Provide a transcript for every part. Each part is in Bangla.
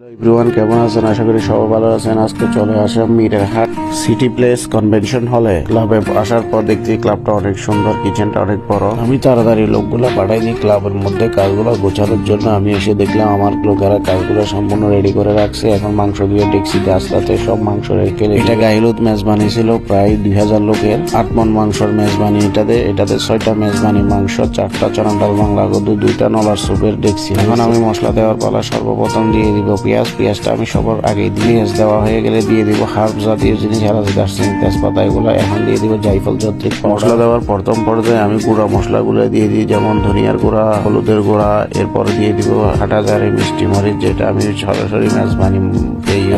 হ্যালো কেমন আছেন? আশা করি সবাই ভালো আছেন। আজকে চলে আসলাম মিরের হাট সিটি প্লেস কনভেনশন হলে ক্লাবে আসার পর দেখছি ক্লাবটা অনেক সুন্দর কিচেনটা অনেক বড়। আমি তাড়াতাড়ি লোকগুলো পাঠাই দিই ক্লাবের মধ্যে কাজগুলো গোছানোর জন্য। আমি এসে দেখলাম আমার লোকেরা কাজগুলো সম্পূর্ণ রেডি করে রাখছে। এখন মাংস দিয়ে ডেক্সিতে আসলাতে সব মাংস রেখে এটা গাইলুদ মেজবানি ছিল প্রায় দুই হাজার লোকের। আট মন মাংসর মেজবানি এটাতে এটাতে ছয়টা মেজবানি মাংস, চারটা চরণ ডাল বাংলা গদু দুইটা নলার সুপের ডেক্সি এখন আমি মশলা দেওয়ার পালা সর্বপ্রথম দিয়ে দিব পেঁয়াজ পেঁয়াজটা আমি সবার আগে পেঁয়াজ দেওয়া হয়ে গেলে দিয়ে দিব হার্ব জাতীয় জিনিস এলাচি দারচিনি তেজপাতা এগুলো এখন দিয়ে দিব জাইফল যাত্রী মশলা দেওয়ার প্রথম পর্যায়ে আমি গুঁড়া মশলাগুলো দিয়ে দিই যেমন ধনিয়ার গুঁড়া হলুদের গুঁড়া এরপরে দিয়ে দিব হাটা জারে মিষ্টি মরিচ যেটা আমি সরাসরি মেজবানি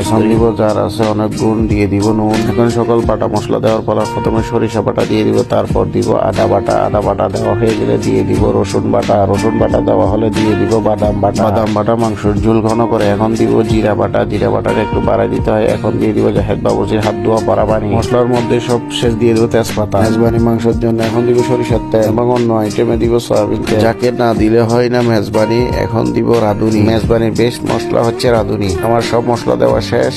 এখন দিব যার আছে অনেক গুণ দিয়ে দিব নুন। এখন সকল বাটা মশলা দেওয়ার পর প্রথমে সরিষা বাটা দিয়ে দিব তারপর দিব আদা বাটা। আদা বাটা দেওয়া হয়ে গেলে দিয়ে দিব রসুন বাটা। রসুন বাটা দেওয়া হলে দিয়ে দিব বাদাম বাটা। বাদাম বাটা মাংসের ঝুল ঘন করে। এখন দিব জিরা বাটা জিরা বাটাটা একটু বাড়াই দিতে হয়। এখন দিয়ে দিব জাহেদ বাবুজির হাত ধোয়া পাড়া পানি মশলার মধ্যে সব শেষ দিয়ে দিব তেজপাতা। মেজবানি মাংসের জন্য এখন দিব সরিষার তেল। এবং অন্য আইটেমে দিব সয়াবিন তেল। যাকে না দিলে হয় না মেজবানি এখন দিব রাঁধুনি। মেজবানির বেস্ট মশলা হচ্ছে রাঁধুনি। আমার সব মশলা দেওয়া শেষ।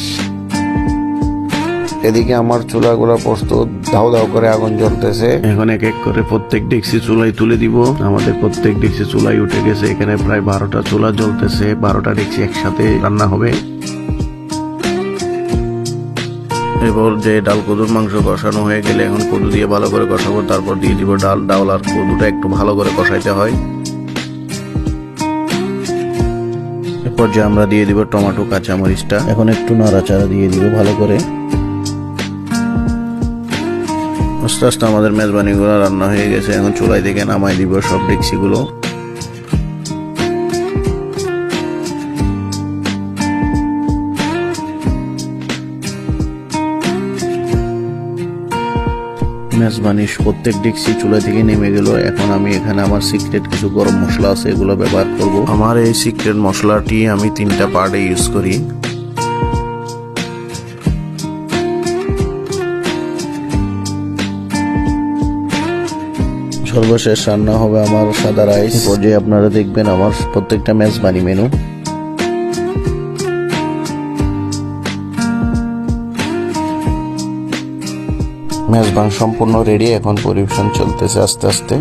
এদিকে আমার চুলাগুলো প্রস্তুত ধাও ধাও করে আগুন জ্বলতেছে। এখন এক এক করে প্রত্যেক ডেক্সি চুলাই তুলে দিব। আমাদের প্রত্যেক ডেক্সি চুলাই উঠে গেছে। এখানে প্রায় বারোটা চুলা জ্বলতেছে। বারোটা ডেক্সি একসাথে রান্না হবে। এবার যে ডাল কদুর মাংস কষানো হয়ে গেলে এখন কদু দিয়ে ভালো করে কষাবো। তারপর দিয়ে দিব ডাল। ডাল আর কদুটা একটু ভালো করে কষাইতে হয়। এরপর যে আমরা দিয়ে দিব টমেটো, কাঁচামরিচটা। এখন একটু নাড়াচাড়া দিয়ে দিব ভালো করে। আস্তে আস্তে আমাদের মেজবানিগুলো রান্না হয়ে গেছে। এখন চুলাই থেকে নামাই দিব সব ডেক্সিগুলো। মেজবানি প্রত্যেক ডেক্সি চুলা থেকে নেমে গেল। এখন আমি এখানে আমার সিক্রেট কিছু গরম মশলা আছে, এগুলো ব্যবহার করব। আমার এই সিক্রেট মশলাটি আমি তিনটা পার্টে ইউজ করি। সর্বশেষ রান্না হবে আমার সাদা রাইস। পর্যায়ে আপনারা দেখবেন আমার প্রত্যেকটা ম্যাচ বানি মেনু। মেজবান সম্পূর্ণ রেডি এখন পরিবেশন চলতেছে আস্তে আস্তে।